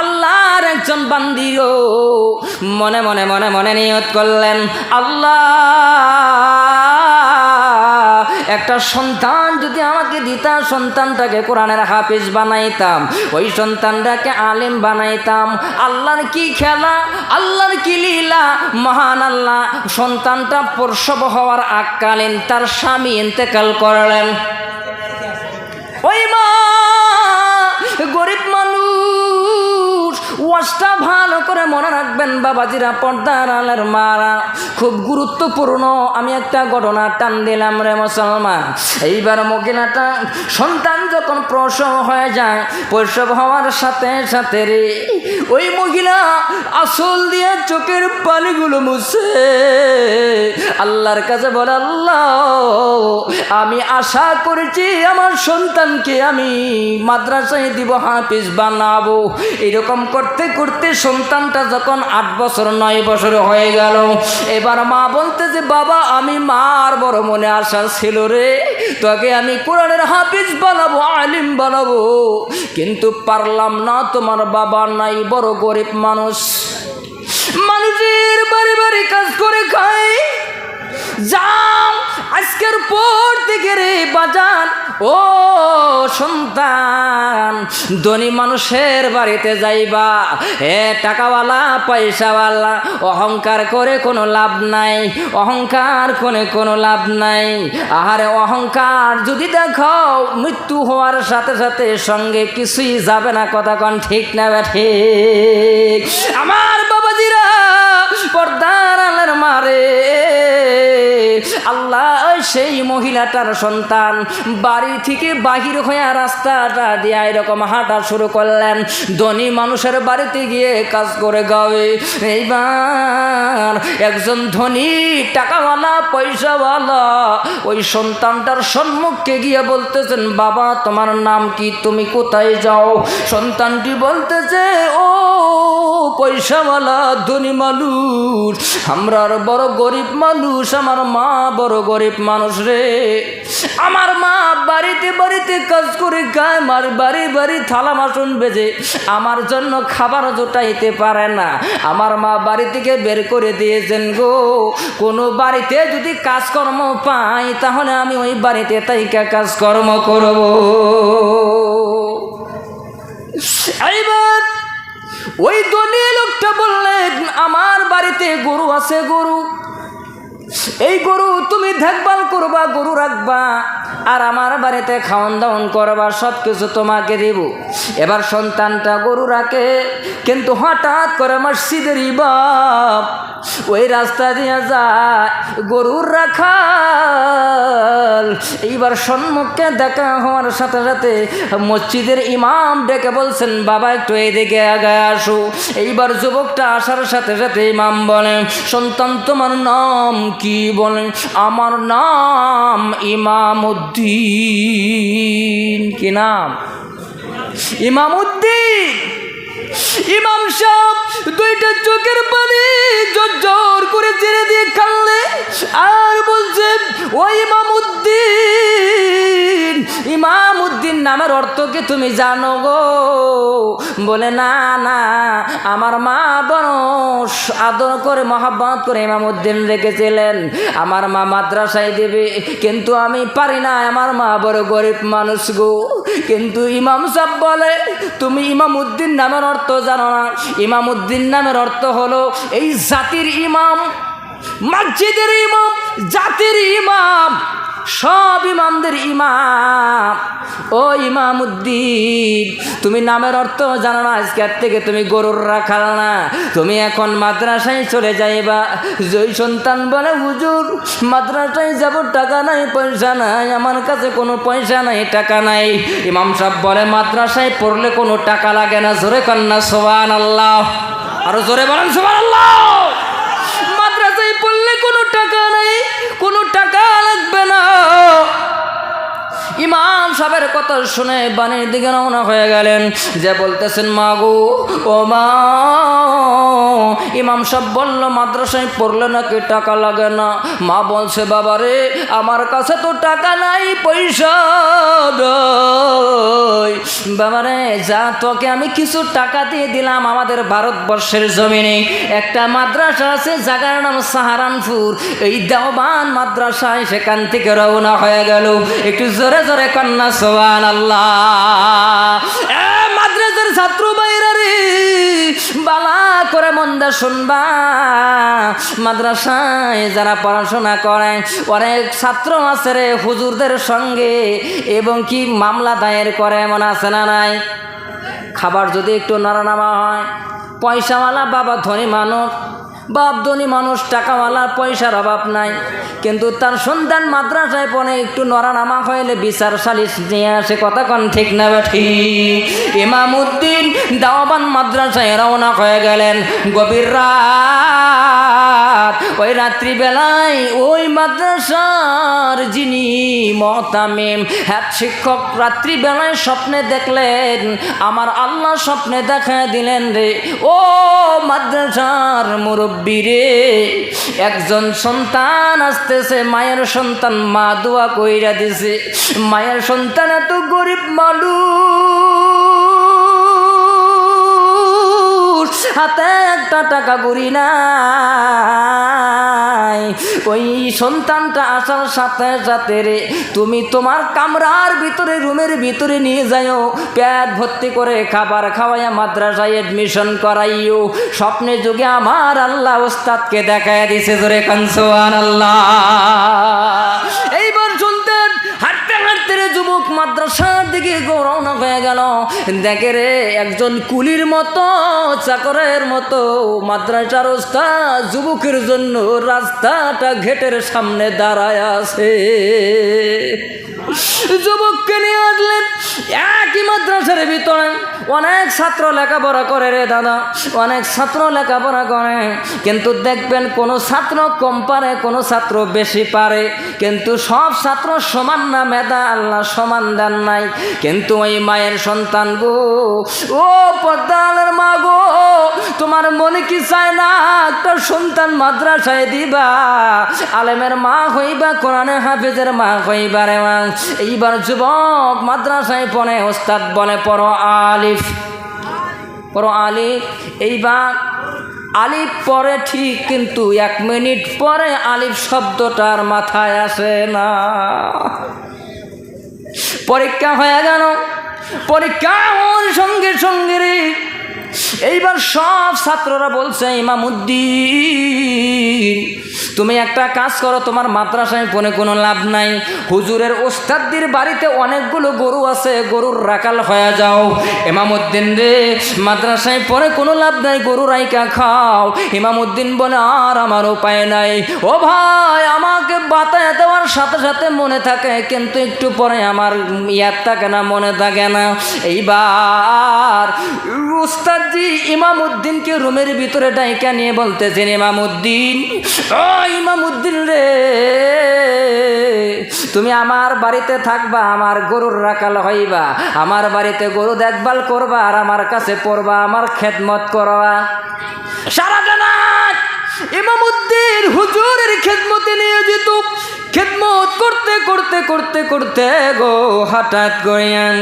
আল্লাহর একজন বান্দিও মনে মনে মনে মনে নিয়ত করলেন, আল্লাহ, একটা সন্তান যদি আমাকে দিতা, সন্তানটাকে কোরআনের হাফিজ বানাইতাম, ওই সন্তানটাকে আলেম বানাইতাম, আল্লাহর কি খেলা, আল্লাহর কি লীলা, মহান আল্লাহ, সন্তানটা প্রসব হওয়ার আককালীন তার স্বামী ইন্তেকাল করলেন। ওই মা ওয়াজটা ভালো করে মনে রাখবেন, বাবাজিরা পর্দার আলের মারা। খুব গুরুত্বপূর্ণ। আমি একটা ঘটনা টান দিলাম রে মুসলমান। এইবার মহিলাটা সন্তান যখন প্রসব হয়ে যায়, প্রসব হওয়ার সাথে সাথে রে, ওই মহিলা আসল দিয়ে চোখের পানিগুলো মুছে। আল্লাহর কাছে বলে, আল্লাহ, আমি আশা করেছি আমার সন্তানকে আমি মাদ্রাসায় দিব, হাফিজ বানাবো। এরকম করতে করতে করতে সন্তানটা যখন আট বছর, নয় বছর হয়ে গেল, এবার মা বলতে যে, বাবা, আমি মার বড় মনে আশা ছিল রে। তোকে আমি কোরআনের হাফিজ বানাবো, আলিম বানাবো। কিন্তু পারলাম না, তোমার বাবা নাই, বড় গরিব মানুষ। মানুষের বাড়ি বাড়ি কাজ করে খায়। যাও আজকের পর থেকে রে বাজান ও সন্তান, ধনী মানুষের বাড়িতে যাইবা। এ টাকাওয়ালা, পয়সাওয়ালা, অহংকার করে কোনো লাভ নাই, অহংকার করে কোনো লাভ নাই। আহারে অহংকার যদি দেখো, মৃত্যু হওয়ার সাথে সাথে সঙ্গে কিছুই যাবে না, কথা কন ঠিক না বা ঠিক। আমার বাবাজিরা পর্দার আলের মারে আল্লাহ সেই মহিলাটার সন্তান। বাড়ি থেকে বাহির হয়ে রাস্তাটা দিয়ে এরকম হাঁটা শুরু করলেন। ধনী মানুষের বাড়িতে গিয়ে কাজ করে গাবে। এইবার একজন ধনী টাকাওয়ালা, পয়সাওয়ালা ওই সন্তানটার সম্মুখে গিয়ে বলতেছেন, বাবা, তোমার নাম কি? তুমি কোথায় যাও? সন্তানটি বলতেছে, ও পয়সাওয়ালা ধনী মানুষ। আমরা আর বড় গরিব মানুষ, আমার মা বড় গরিব মানুষ রে। আমার মা বাড়িতে বাড়িতে কাজ করে খায়, মার বাড়ি বাড়ি থালা বাসন বেজে আমার জন্য খাবার জোটাইতে পারে না। আমার মা বাড়ি থেকে বের করে দিয়েছেন গো। কোনো বাড়িতে যদি কাজকর্ম পাই, তাহলে আমি ওই বাড়িতে তাইকা কাজকর্ম করব। এইবার ওই দলীয় লোকটা বললেন, আমার বাড়িতে গরু আছে গরু। এই গরু তুমি দেখভাল করবা, গরু রাখবা। আর আমার বাড়িতে খাওয়ান দাওয়ান করবার সব কিছু তোমাকে দেব। এবার সন্তানটা গরু রাখে, কিন্তু হঠাৎ করে মসজিদের বাপ ওই রাস্তা দিয়ে যায়, গরুর রাখাল। এইবার সম্মুখে দেখা হওয়ার সাথে সাথে মসজিদের ইমাম ডেকে বলছেন, বাবা, একটু এদিকে আগে আসো। এইবার যুবকটা আসার সাথে সাথে ইমাম বলেন সন্তান, তোমার নাম কি? বলেন আমার নাম ইমামুদ্দিন কি নাম? ইমামুদ্দিন! ইমাম সাহেব দুইটা চোখের পানি জোর করে ছেড়ে দিয়ে কানলে আর বলছে, ও ইমামুদ্দিন ইমামুদ্দিন নামের অর্থ কি তুমি জানো গো? বলে, না না, আমার মা বড় আদর করে, মহাব্বত করে ইমামুদ্দিন রেখেছিলেন। আমার মা মাদ্রাসায় দেবে, কিন্তু আমি পারি না আমার মা বড় গরিব মানুষ গো। কিন্তু ইমাম সাহ বলে, তুমি ইমাম উদ্দিন নামের অর্থ জানো না। ইমাম উদ্দিন নামের অর্থ হলো এই জাতির ইমাম, মসজিদের ইমাম, জাতির ইমাম। সব ইমামদের ইমাম। ও ইমামুদ্দিন, তুমি নামের অর্থ জানো না আজকের থেকে তুমি গরুর রাখাল না। তুমি এখন মাদ্রাসায় চলে যাইবা। জয় সন্তান বলে, হুজুর, মাদ্রাসায় যাব, টাকা নাই, পয়সা নাই, আমার কাছে কোনো পয়সা নাই, টাকা নাই। ইমাম সাহেব বলে, মাদ্রাসায় পড়লে কোনো টাকা লাগে না, জোরে কন্যা সোবান আল্লাহ আরও জোরে বলেন সোবান আল্লাহ মাদ্রাসায় পড়লে কোনো টাকা নাই টাকা লাগবে না। ইমাম সাহেবের কথা শুনে বাণীর দিকে রওনা হয়ে গেলেন। যে বলতেছেন, মাগু, ও মা ইমাম সব বলল, মাদ্রাসায় পড়লে নাকি টাকা লাগে না? মা বলছে বাবা রে আমার কাছে তো টাকা নাই, পয়সা নাই। বাবারে, যা তোকে আমি কিছু টাকা দিয়ে দিলাম আমাদের ভারতবর্ষের জমিনে। একটা মাদ্রাসা আছে, জায়গার নাম সাহারানপুর। এই দেওবান মাদ্রাসায় সেখান থেকে রওনা হয়ে গেল। একটু জোরে জোরে কন্যা সোয়ান আল্লাহ বালা করে মন্দা শুনবা। মাদ্রাসায় যারা পড়াশোনা করে অনেক ছাত্র আছে রে হুজুরদের সঙ্গে, এবং কি মামলা দায়ের করে এমন আছে না নাই? খাবার যদি একটু নরনামা হয়, পয়সাওয়ালা বাবা ধনী মানুষ বাপ ধনী মানুষ, টাকাওয়ালার পয়সার অভাব নাই। কিন্তু তার সন্তান মাদ্রাসায় পড়ে, একটু নরানামা হইলে বিচার সালিশ নিয়ে আসে। কথা কন ঠিক না বেঠি ইমামুদ্দিন দাওয়াবান মাদ্রাসায় রওনা হয়ে গেলেন। গভীর রাত ওই রাত্রিবেলায় ওই মাদ্রাসার যিনি মতামিম হ্যাঁ শিক্ষক, রাত্রিবেলায় স্বপ্নে দেখলেন, আমার আল্লাহ স্বপ্নে দেখা দিলেন রে। ও মাদ্রাসার মুরব্বী রে, একজন সন্তান আসতেছে, মায়ের সন্তান মা দোয়া কইরা দিছে। মায়ের সন্তান এত গরিব মানুষ। হাতে একটা টাকা করি নাই। ওই সন্তানটা আসার সাথে সাথে রে, তুমি তোমার কামরার ভিতরে, রুমের ভিতরে নিয়ে যাও পেট ভর্তি করে খাবার খাওয়াইয়া মাদ্রাসায় এডমিশন করাইও। স্বপ্নে যুগে আমার আল্লাহ ওস্তাদকে দেখায় দিছে, জোরে কানসোয়ান আল্লাহ এইবার শুনতেন হাঁটতে হাঁটতে রে যুবক মাদ্রাসার দিকে রওনা হয়ে গেল। দেখে রে, একজন কুলির মতো, চাকরের মতো, মাদ্রাসার ওস্তাদ যুবকের জন্য রাস্তাটা ঘেটের সামনে দাঁড়ায় আছে। যুবককে নিয়ে আসলেন একই মাদ্রাসার ভিতরে। অনেক ছাত্র লেখাপড়া করে রে দাদা, অনেক ছাত্র লেখাপড়া করে। কিন্তু দেখবেন কোনো ছাত্র কম পারে, কোনো ছাত্র বেশি পারে। কিন্তু সব ছাত্র সমান না, মেধা আল্লাহ সমান দেন নাই। কিন্তু ওই মায়ের সন্তান গো, ও পদ্মালের মা গো, তোমার মনে কি চায় না একটা সন্তান মাদ্রাসায় দিবা? আলেমের মা হইবা কোরআনে হাফিজের মা হইবা রে মা। এইবার যুবক মাদ্রাসায় পড়ে, ওস্তাদ বলে, পড়ো আলিফ। পড়ো আলিফ এইবার আলিফ পরে ঠিক কিন্তু এক মিনিট পরে আলিফ শব্দটার মাথায় আসে না। পরীক্ষা হয়ে গেল। পরীক্ষা সঙ্গে সঙ্গে রে এইবার সব ছাত্ররা বলছে, ইমামুদ্দিন, তুমি একটা কাজ করো, তোমার মাদ্রাসায় পনে কোনো লাভ নাই। হুজুরের ওস্তাদ্দির বাড়িতে অনেকগুলো গরু আছে, গরুর রাকাল হয়ে যাও। ইমামুদ্দিন রে, মাদ্রাসায় পরে কোনো লাভ নাই, গরু রাইকা খাও। ইমামুদ্দিন বলে, আর আমার উপায় নাই। ও ভাই, আমাকে বাতায় দেওয়ার সাথে সাথে মনে থাকে, কিন্তু একটু পরে আমার ইয়াদ থাকে না, মনে থাকে না। এইবার উস্তাদজি ইমামুদ্দিনকে রুমের ভিতরে ডাইকা নিয়ে বলতেছেন, ইমামুদ্দিন, ও ইমামুদ্দিন রে, তুমি আমার বাড়িতে থাকবা, আমার গরুর রাখাল হইবা, আমার বাড়িতে গরু দেখভাল করবা আর আমার কাছে পড়বা, আমার খেদমত করবা। সারা জানাত ইমামুদ্দিন হুজুরের খেদমতে নিয়ে যেত খেদমত করতে করতে করতে করতে গো, হঠাৎ গয়ান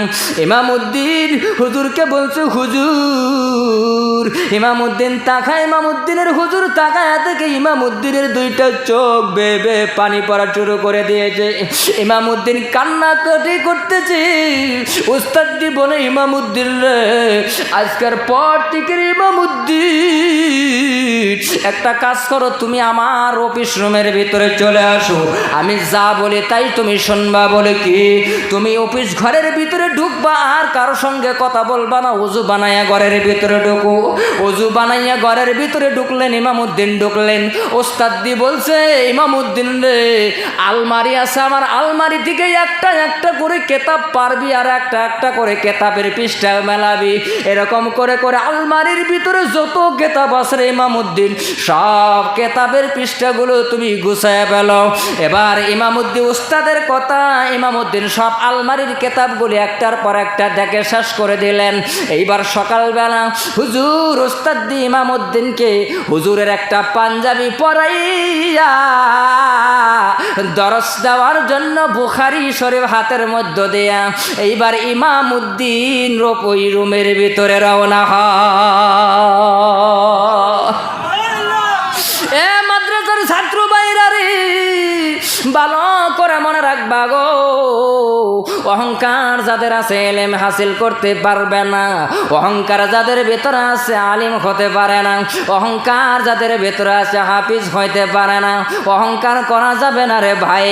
ইমামুদ্দিন, হুজুরকে বলছে, হুজুর, ইমামুদ্দিন তাকায়, ইমামুদ্দিনের হুজুর তাকায় থেকে ইমামুদ্দিনের দুইটা চোখ বেবে পানি পড়া শুরু করে দিয়েছে। ইমামুদ্দিন কান্না কাটি করতেছে। উস্তাদটি বলে, ইমামুদ্দিন রে, আজকের পর থেকে ইমামুদ্দিন, একটা কাজ করো, তুমি আমার অফিস রুমের ভিতরে চলে আসো। আমি যা বলি তাই তুমি শুনবা বলে কি? তুমি অফিস ঘরের ভিতরে ঢুকবা, আর কারোর সঙ্গে কথা বলবা না। উজু বানাইয়া ঘরের ভিতরে ঢুকো। উজু বানাইয়া ঘরের ভিতরে ঢুকলেন, ইমামুদ্দিন ঢুকলেন। ওস্তাদ বলছে, ইমামুদ্দিন রে, আলমারি আছে আমার। আলমারি থেকে একটা একটা করে কেতাব পারবি, আর একটা একটা করে কেতাবের পৃষ্ঠা মেলাবি। এরকম করে করে আলমারির ভিতরে যত কেতাব আছে ইমামুদ্দিন, সব কেতাবের পৃষ্ঠাগুলো তুমি গুছায় পেল এবার ইমামুদ্দিন উস্তাদের কথা, ইমামুদ্দিন সব আলমারির কেতাবগুলি একটার পর একটা দেখে শেষ করে দিলেন। এইবার সকালবেলা হুজুর ওস্তাদ ইমামুদ্দিনকে হুজুরের একটা পাঞ্জাবি পরাইয়া দরস দেওয়ার জন্য বুখারি শরীফ হাতের মধ্য দেয়া এইবার ইমামুদ্দিন ওই রুমের ভিতরে রওনা হয় ভালো করে মনে রাখবা গো। অহংকার যাদের আছে, এলেম হাসিল করতে পারবে না। অহংকার যাদের ভেতরে আছে, আলিম হতে পারে না। অহংকার যাদের ভেতরে আছে, হাফিজ হইতে পারে না। অহংকার করা যাবে না রে ভাই।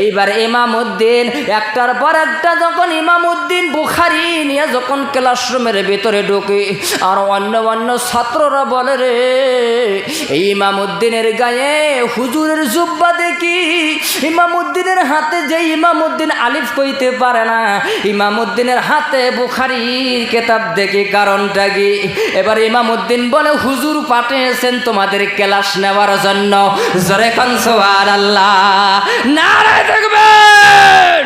এইবার ইমামুদ্দিন, একটার পর একটা যখন ইমামুদ্দিন বুখারি নিয়ে যখন ক্লাসরুমের ভেতরে ঢুকে, আর অন্য অন্য ছাত্ররা বলে রে, এই ইমামুদ্দিনের গায়ে হুজুরের জুব্বা দেখি ইমামুদ্দিনের হাতে যে ইমামুদ্দিন আলিফ কইতে পারে না, ইমামুদ্দিনের হাতে বুখারি কেতাব দেখি কারণটা কি? এবার ইমামুদ্দিন বলে, হুজুর পাঠিয়েছেন তোমাদের ক্লাস নেওয়ার জন্য। জরে খান সোয়ার আল্লাহ নারায় দেখবেন